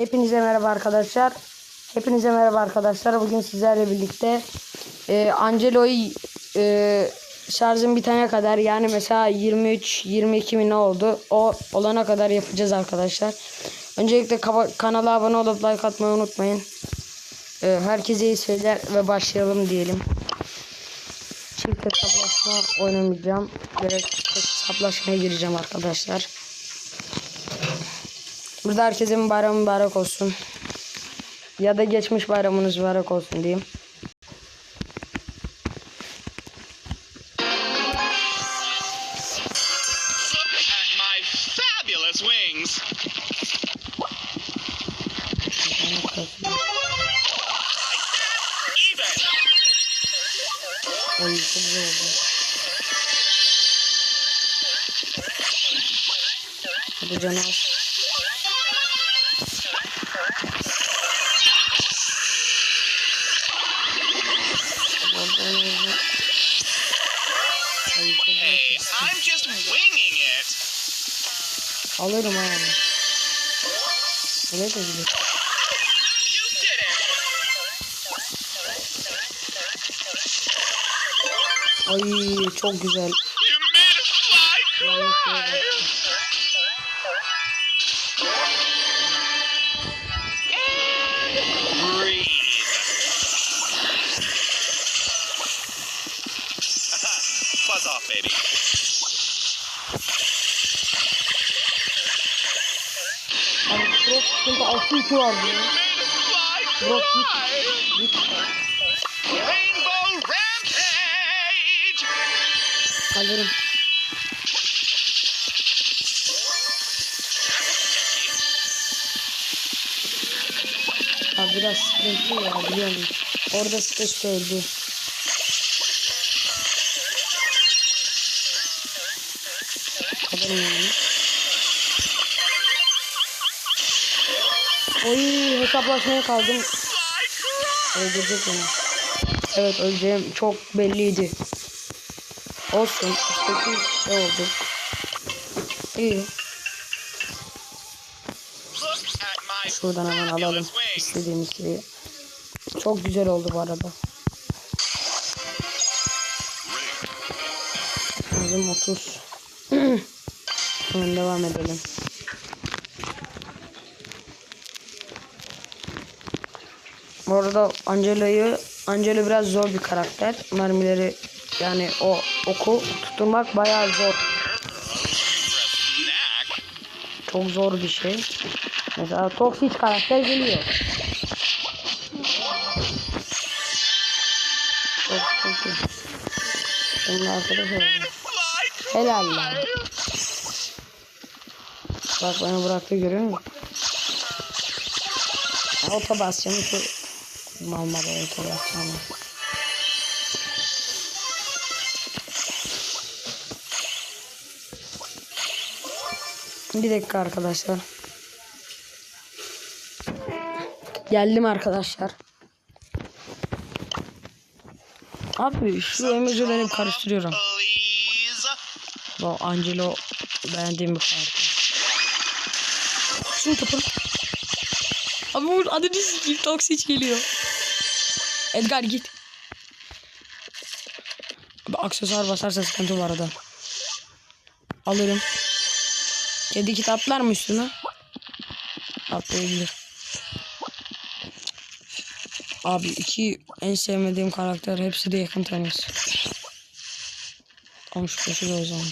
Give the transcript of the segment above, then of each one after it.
Hepinize merhaba arkadaşlar. Hepinize merhaba arkadaşlar. Bugün sizlerle birlikte e, Angelo'yu e, şarjım bitene kadar yani mesela 23 22 mi ne oldu? O olana kadar yapacağız arkadaşlar. Öncelikle kanala abone olup like atmayı unutmayın. E, herkese iyi seyirler ve başlayalım diyelim. Çift hesaplaşma oynamayacağım. Direkt hesaplaşmaya gireceğim arkadaşlar. Burada herkesin bayramı mübarek olsun. Ya da geçmiş bayramınız mübarek olsun diyeyim. Oy çok güzel oldu. Hadi canım. Alırım ha did it. Ay çok güzel. Sıkıntı 6 2 vardı git. Abi biraz sıkıntı ya biliyorum. Orada sıkıştı öldü. Alırım yani. Oy hesaplaşmaya kaldım. Öldürecek beni. Evet öleceğim çok belliydi. Olsun. İstediğim şey oldu. İyi. Şuradan hemen alalım. istediğimiz şeyi. Çok güzel oldu bu arada. Lazım 30. Hemen devam edelim. Bu arada Angela'yı Angela biraz zor bir karakter. Mermileri yani o oku tutturmak bayağı zor. Çok zor bir şey. Mesela toksik karakter geliyor. Çok Helal. Bak beni bıraktı görüyor musun? Ota basacağım mal mal basacağım. Bir dakika arkadaşlar. Geldim arkadaşlar. Abi şu emojileri karıştırıyorum. Bu Angelo beğendiğim bir karakter. Şunu kapın. Abi bu adını sikeyim toksik geliyor. Edgar git. Abi aksesuar basarsa sıkıntı var arada. Alırım. Kedi kit atlar mı üstüne? Atlayabilir. Abi iki en sevmediğim karakter hepsi de yakın tenis. Komşu koşuyor o zaman.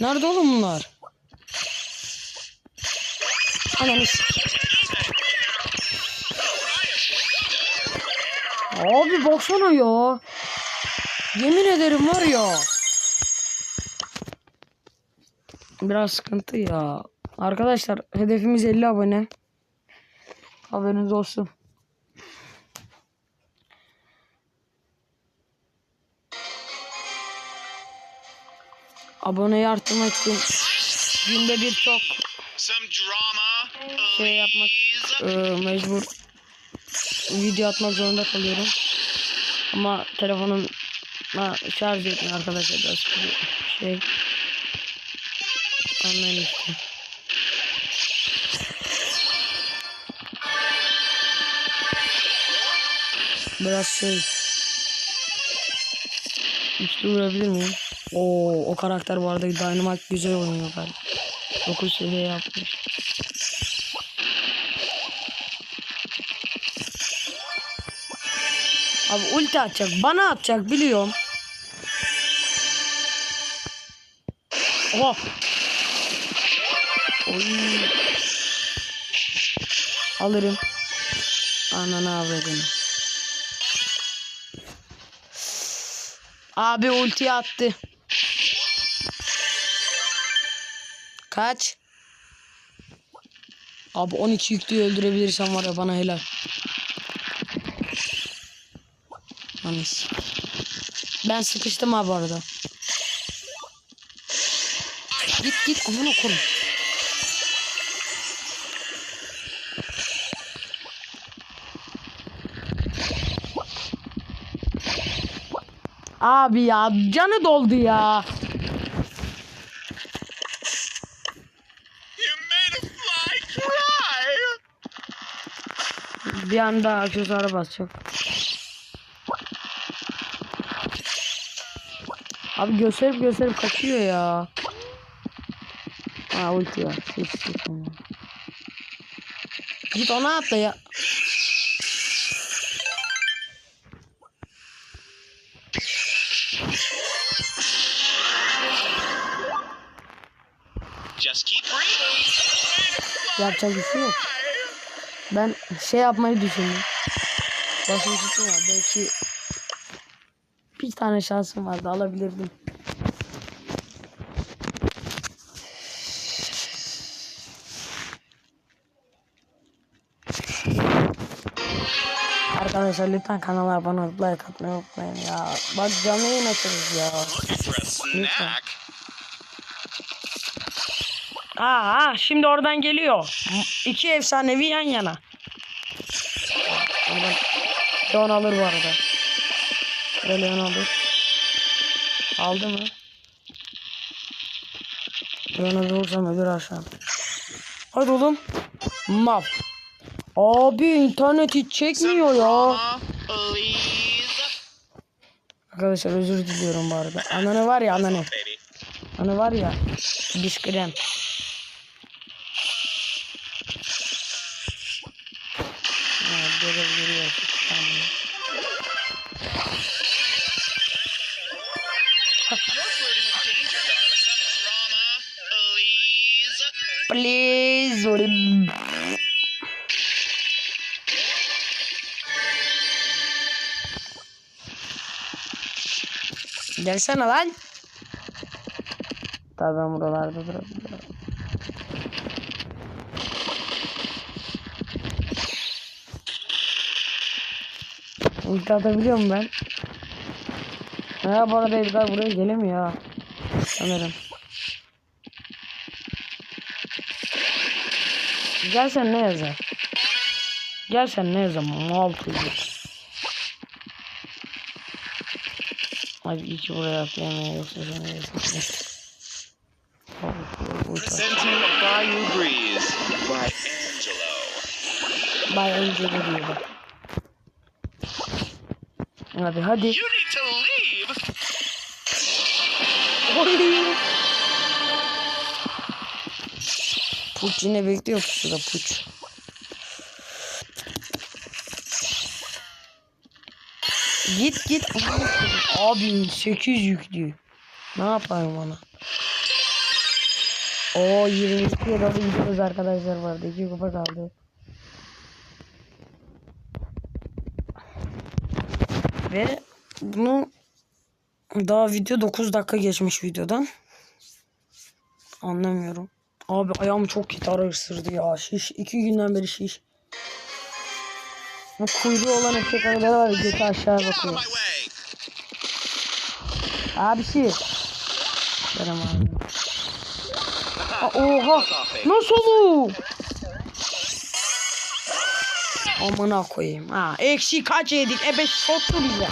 Nerede oğlum bunlar? Ananı s- Abi baksana ya. Yemin ederim var ya. Biraz sıkıntı ya. Arkadaşlar hedefimiz 50 abone. Haberiniz olsun. Aboneyi arttırmak için günde birçok şey yapmak e, mecbur video atmak zorunda kalıyorum. Ama telefonum ha, şarj etmiyor arkadaşlar biraz şey anlayın işte. Biraz şey Üçlü vurabilir miyim? Oo, o karakter bu arada Dynamite güzel oynuyor galiba. 9 seviye yapmış. Abi ulti atacak. Bana atacak biliyorum. Oha. Oy. Alırım. Ananı avradını. Abi ulti attı. Kaç? Abi 12 yüklüyü öldürebilirsem var ya bana helal. Anis. Ben sıkıştım abi arada. Git git aman okurum. Abi ya canı doldu ya. Bir anda aksesuara basacak. Abi gösterip gösterip kaçıyor ya. Ha ulti var. Git ona atla ya. Yapacak bir şey yok. Ben şey yapmayı düşündüm. Basın tuttum var. Belki tane şansım vardı alabilirdim. Arkadaşlar lütfen kanala abone olup like atmayı unutmayın ya. Bak canlı yayın açarız ya. Snack. Aa, şimdi oradan geliyor. İki efsanevi yan yana. Oradan Leon alır bu arada. Ve Leon alır. Aldı mı? Leon'a vursam öbür aşağı. Hadi oğlum. Mal. Abi internet hiç çekmiyor ya. Arkadaşlar özür diliyorum bu arada. Ananı var ya ananı. Baby. Anı var ya. Diş Gelsene lan. Tabii ben buralarda durabiliyorum. Ulti atabiliyor muyum ben? Ha bu arada Edgar buraya gelemiyor. Sanırım. Gel sen ne yazar? Gel sen ne yazar? Mal çocuk. Abi iyi ki buraya atlayamıyor yoksa seni yazar. Presenting Bayou Breeze by Angelo. Önce ne diyor bak. Abi hadi. You need to leave. Oy. Puç yine bekliyor pusuda puç. Git git. Abi 8 yüklü. Ne yapayım ona? O 22'ye doğru gidiyoruz arkadaşlar vardı. 2 kupa kaldı. Ve bunu daha video 9 dakika geçmiş videodan. Anlamıyorum. Abi ayağım çok gitar ısırdı ya. Şiş. iki günden beri şiş. Bu kuyruğu olan eşek arada var götü aşağı bakıyor. my way. Abi. Verem abi. Aa, oha. Nasıl bu? Amına koyayım. Ha, eksi kaç yedik? E 5 soktu bize.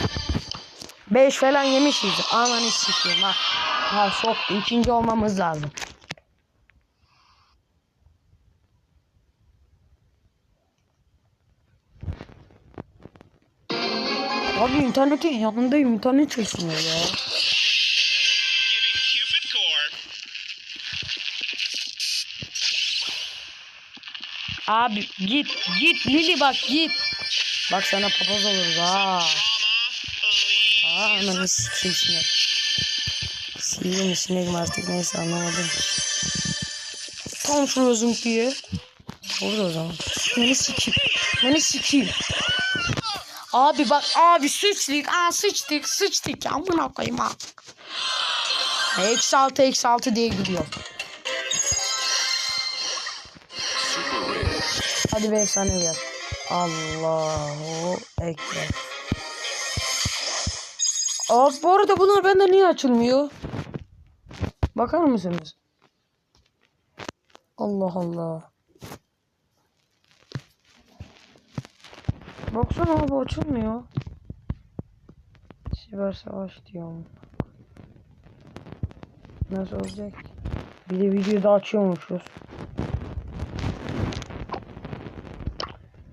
5 falan yemişiz. Ananı sikeyim ha. Ha soktu. İkinci olmamız lazım. Abi internetin yanındayım. internet çekmiyor ya. Abi git git Lili bak git. Bak sana papaz oluruz ha. Aa ananı sikeyim sinek. Mi sinek artık neyse anlamadım. Tam özüm diye. Burada o zaman. Beni sikeyim. Beni sikeyim. Abi bak abi sıçtık. Aa sıçtık sıçtık. Amına koyayım ha. Eksi altı eksi altı diye gidiyor. Hadi bir efsane gel. Allahu Ekber. Aa, bu arada bunlar bende niye açılmıyor? Bakar mısınız? Allah Allah. Baksana abi açılmıyor. Siber savaş diyorum. Nasıl olacak? Bir de videoda açıyormuşuz.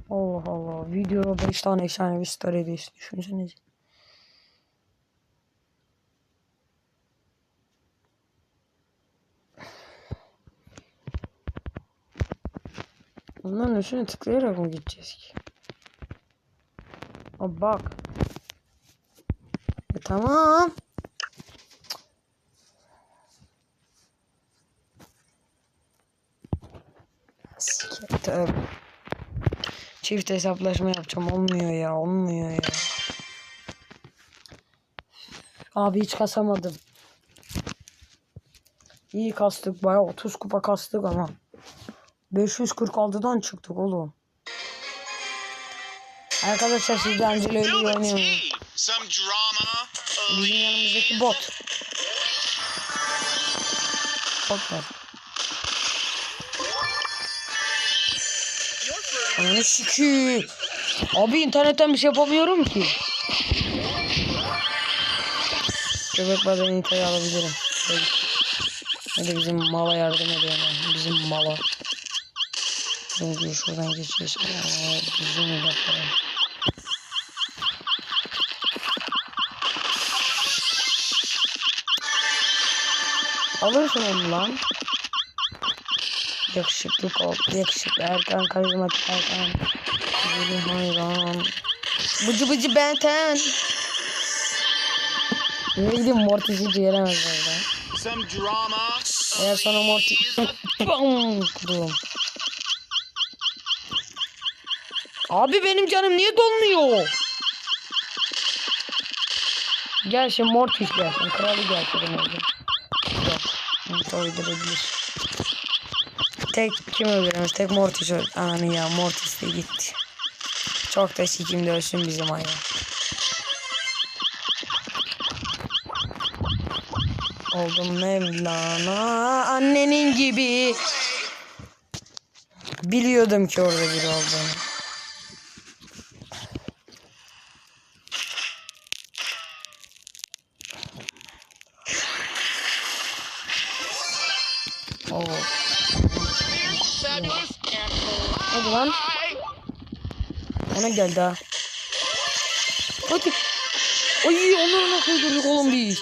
Allah Allah. Videoda 5 tane efsane bir story edesi düşünsenize. Bunların üstüne tıklayarak mı gideceğiz ki? Aa, bak. E, tamam. Tövbe. Çift hesaplaşma yapacağım. Olmuyor ya. Olmuyor ya. Abi hiç kasamadım. İyi kastık. Bayağı 30 kupa kastık ama. 546'dan çıktık oğlum. Arkadaşlar siz daha önce öyle oynayamayın. Bizim yanımızdaki bot. Bot var. Ananı şükür. Abi internetten bir şey yapamıyorum ki. Köpek bazen internet alabilirim. Hadi bizim mala yardım ediyor lan. Bizim mala. Bizim şuradan geçiyor. Bizim mala. Bizim mala. Alırsın onu lan. Yakışıklı kol, yakışıklı Erkan, karizmatik Erkan. Güzeli hayran. Bıcı bıcı benten. Ne bileyim Mortis'i ciğeremez orada. Some drama. Eğer sana. Elise. Bam! Kudum. Abi benim canım niye dolmuyor? Gel şimdi Mortis gelsin. Kralı gelsin orada. Gel. Öldürebilir. Tek kim öldüremez? Tek Mortis öldü. Ananı ya Mortis de gitti. Çok da sikim de ölsün bizim ayağı. Oldum Mevlana annenin gibi. Biliyordum ki orada biri olduğunu. bana geldi ha. Hadi. Ay onu ona koydurduk oğlum biz.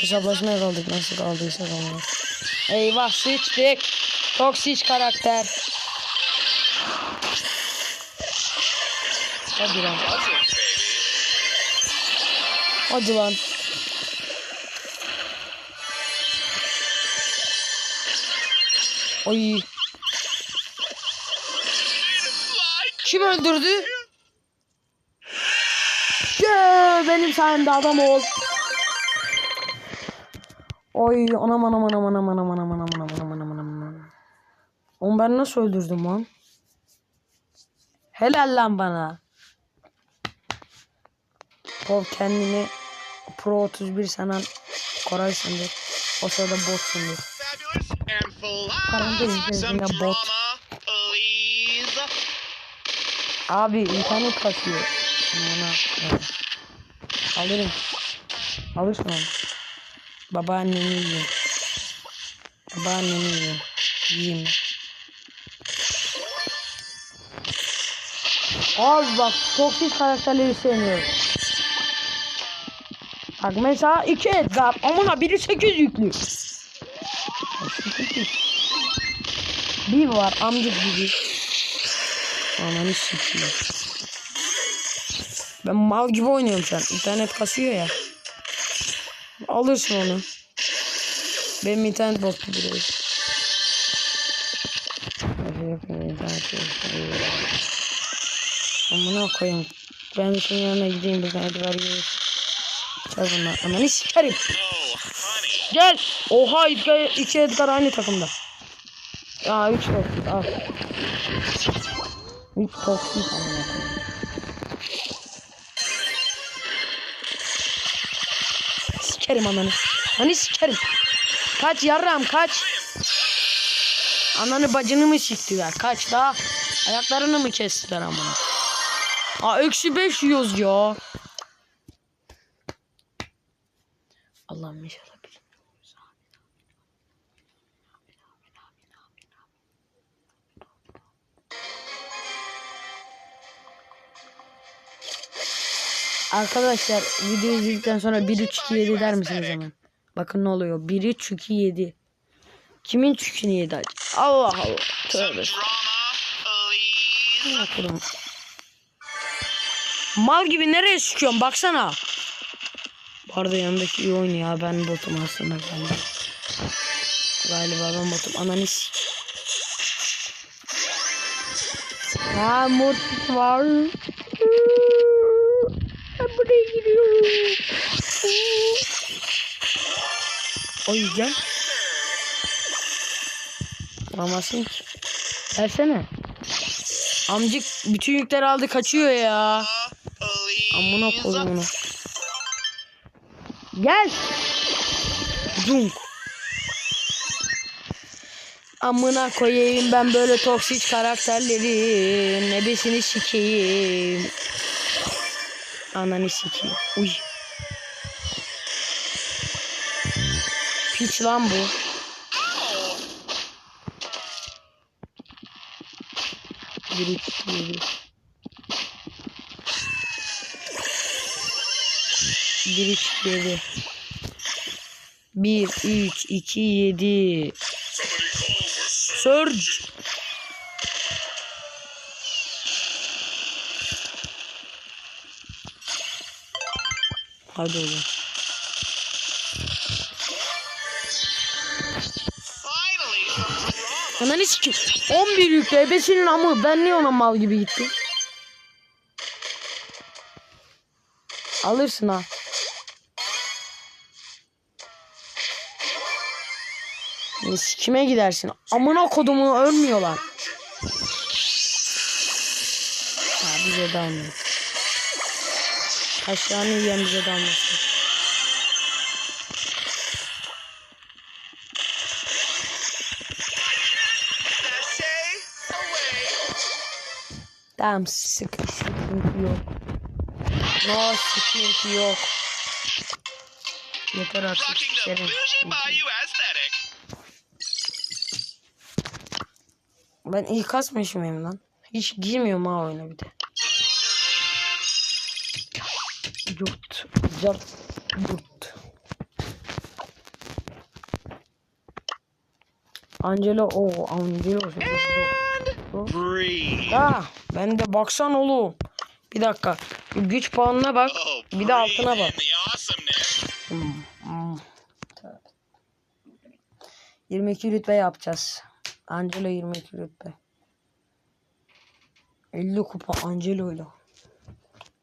Hesaplaşmaya kaldık nasıl kaldıysa onlar. Eyvah sıçtık. Toksiç karakter. Hadi lan. Hadi lan. Ay. Kim öldürdü? Gel benim sayemde adam ol. Oy anam anam anam anam anam anam anam anam anam anam anam anam. Oğlum ben nasıl öldürdüm lan? Helal lan bana. Kov kendini Pro 31 sanan Koray'sındır. O sırada botsundur. Fabulous and Parantez içerisinde bot. drama. Elise. Abi internet kasıyor. Ona. Alırım. Alırsın onu. Babaannemi yiyeyim. Babaannemi yiyeyim. Yiyeyim. Abi bak toksik karakterleri sevmiyorum. Bak mesela iki Edgar. Amına biri 8 yüklü. Bir var amcık gibi. Ananı sikiyor. Ben mal gibi oynuyorum şu. İnternet kasıyor ya. Alırsın onu. Benim internet bozdu biraz. Amına koyayım. Ben senin yanına gideyim bir tane ver gelirsin. Çal bunlar. Ananı sikerim. Gel. Oha Edgar, iki Edgar aynı takımda. Ya üç toksik al. Üç toksik amına koyayım. Sikerim ananı. Ananı sikerim. Kaç yarram kaç. Ananı bacını mı siktiler? Kaç daha? Ayaklarını mı kestiler amına? Aa eksi beş yiyoruz ya. Arkadaşlar video izledikten sonra 1 3 2 7 der misiniz hemen? Bakın ne oluyor? 1 3 2 7. Kimin çükünü yedi? Allah Allah. Tövbe. Mal gibi nereye sıkıyorsun baksana. Bu arada yanındaki iyi oynuyor ben botum aslında galiba. Galiba ben botum. Ha mortis var. Ben buraya gidiyorum. O yüzden. Vuramazsın ki. Gelsene. Amcık bütün yükleri aldı kaçıyor ya. Amına koydum onu. Gel. Dunk. Amına koyayım ben böyle toksik karakterlerin nebesini sikeyim. Ananı sikeyim. Uy. Piç lan bu. Üç bir. Bir üç yedi. Bir üç iki yedi. Surge. Hadi oğlum. Ananı sikim. 11 yüklü ebesinin amı. Ben niye ona mal gibi gittim? Alırsın ha. Ne sikime gidersin? Amına kodumu ölmüyorlar. Ha bize de almıyor. Taşlarını yiyen bize de Tamam sık sıkıntı yok. No sıkıntı yok. Yeter artık sikerim. Ben iyi kasmış mıyım lan? Hiç girmiyorum ha oyuna bir de. Yurt. Yurt. Yurt. Angelo o Angelo. Breathe. Ha, ben de baksan oğlum. Bir dakika. Güç puanına bak. Oh, Bir de altına bak. in the awesomeness. Hmm, hmm. 22 rütbe yapacağız. Angelo 22 rütbe. 50 kupa Angelo'yla.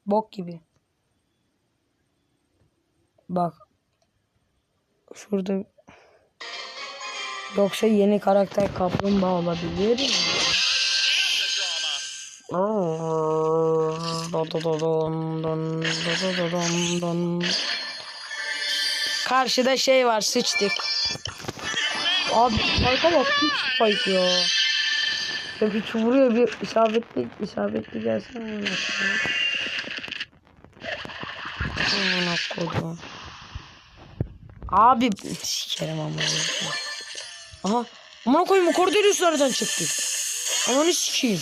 Bok gibi. Bak. Şurada Yoksa yeni karakter kaplumbağa olabilir mi? Karşıda şey var sıçtık. Abi spike'a bak hiç spike ya. Ya bir vuruyor bir isabetli isabetli bana. Aman koydum. Abi sikerim ama. Aha. Aman koyayım koridor üstlerden çıktı. Amanı sikeyim.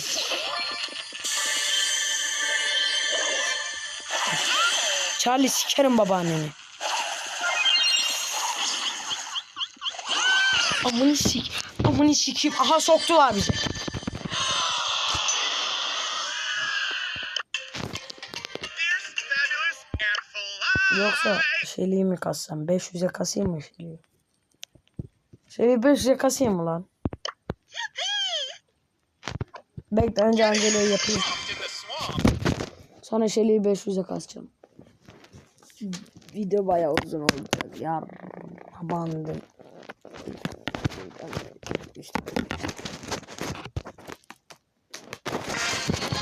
Charlie sikerim babaanneni. Amını sik. Amını sikeyim. Aha soktular bizi. Yoksa şeyliği mi kassam? 500'e kasayım mı şeyliği? Şeyliği 500'e kasayım mı lan? Bekle önce Angelo'yu yapayım. Sonra şeyliği 500'e kasacağım. Video bayağı uzun olacak. Yar bandım. İşte.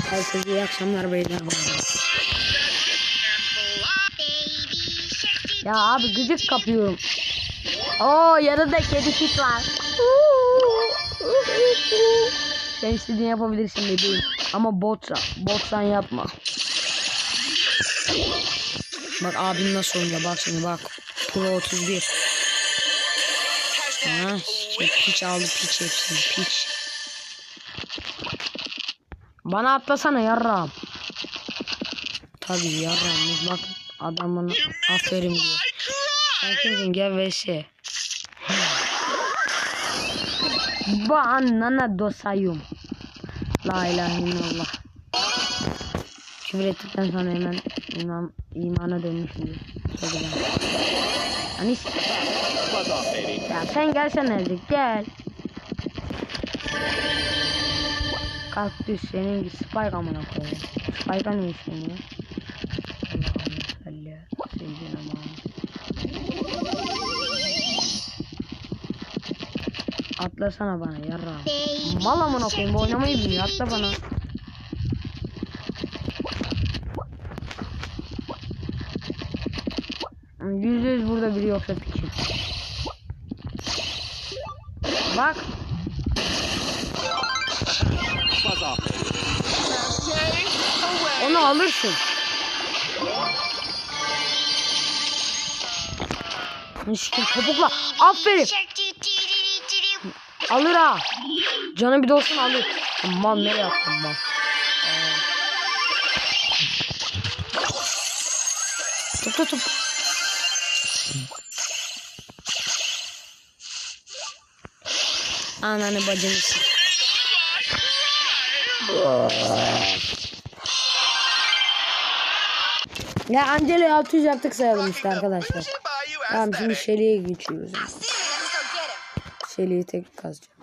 Herkese iyi akşamlar beyler. Ya abi gıcık kapıyorum. Oo yanında kedi kit var. Sen istediğini yapabilirsin bebeğim. Ama botsa, botsan yapma. Bak abim nasıl oynuyor bak şimdi bak. Pro 31. Ha, şey, piç aldı piç hepsini piç. Bana atlasana yarram. Tabii yarram. Bak adam bana aferin diyor. Sen kimsin gel vs. Banana dosayum. La ilahe illallah. Küfür ettikten sonra hemen imam, imana dönmüşüm. Hadi ben. Hani ya sen gelsene Ezik gel. Kaktüs senin gibi spike amına koyayım. Spike'a ne işin ya? Allah'ım salli. Seyyidina Muhammed. Atlasana bana yarra. Mal amına koyayım oynamayı bilmiyor atla bana. Yüzde yüz burada biri yoksa piçim. Bak onu alırsın. Şükür topukla. Aferin. Alır ha. Canı bir dolsun alır. Aman nereye attın mal. Aa. Tut tut Ananı bacını. Ya Angelo'yu 600 yaptık sayalım işte arkadaşlar. Tamam şimdi. Shelly'e geçiyoruz. Shelly'yi tek kazacağım.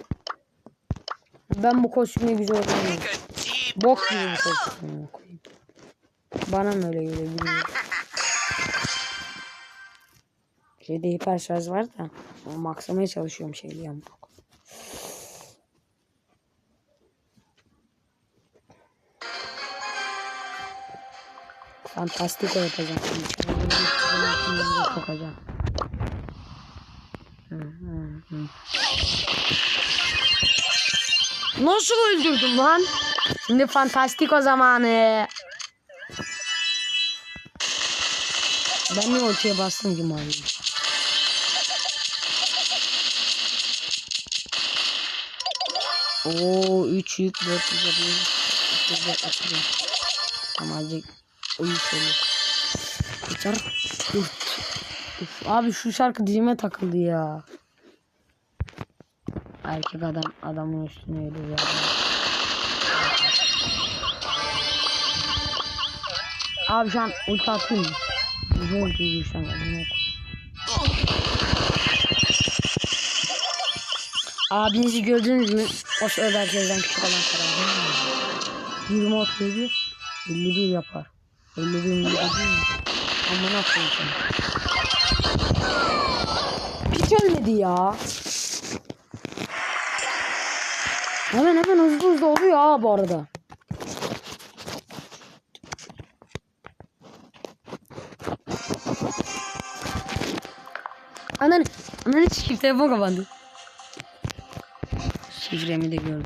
Ben bu kostümle güzel oynamıyorum. Bok gibi bir kostüm koyayım. Bana mı öyle geliyor bilmiyorum. Şeyde hiper şarj var da maksamaya çalışıyorum şeyi ama. Fantastik yapacağım. hı. Nasıl öldürdüm lan? Şimdi fantastik o zamanı. Ben niye ortaya bastım ki mavi? Oo 3 yük 4 yük 4 atıyor. Tamam azıcık uyu şöyle. Geçer. Uf. Abi şu şarkı dizime takıldı ya. Erkek adam adamın üstüne yürüyor. Abi şu an ulti atayım mı? Bizim ultiyi geldim yok. Abinizi gördünüz mü? O sırada herkesten küçük olan karar. 20 37 51 yapar. 51 mi mi? Amına koyacağım. Hiç ölmedi ya. Hemen hemen hızlı hızlı oluyor ha bu arada. Ananı, ananı sikeyim telefon kapandı. Şifremi de gördüm.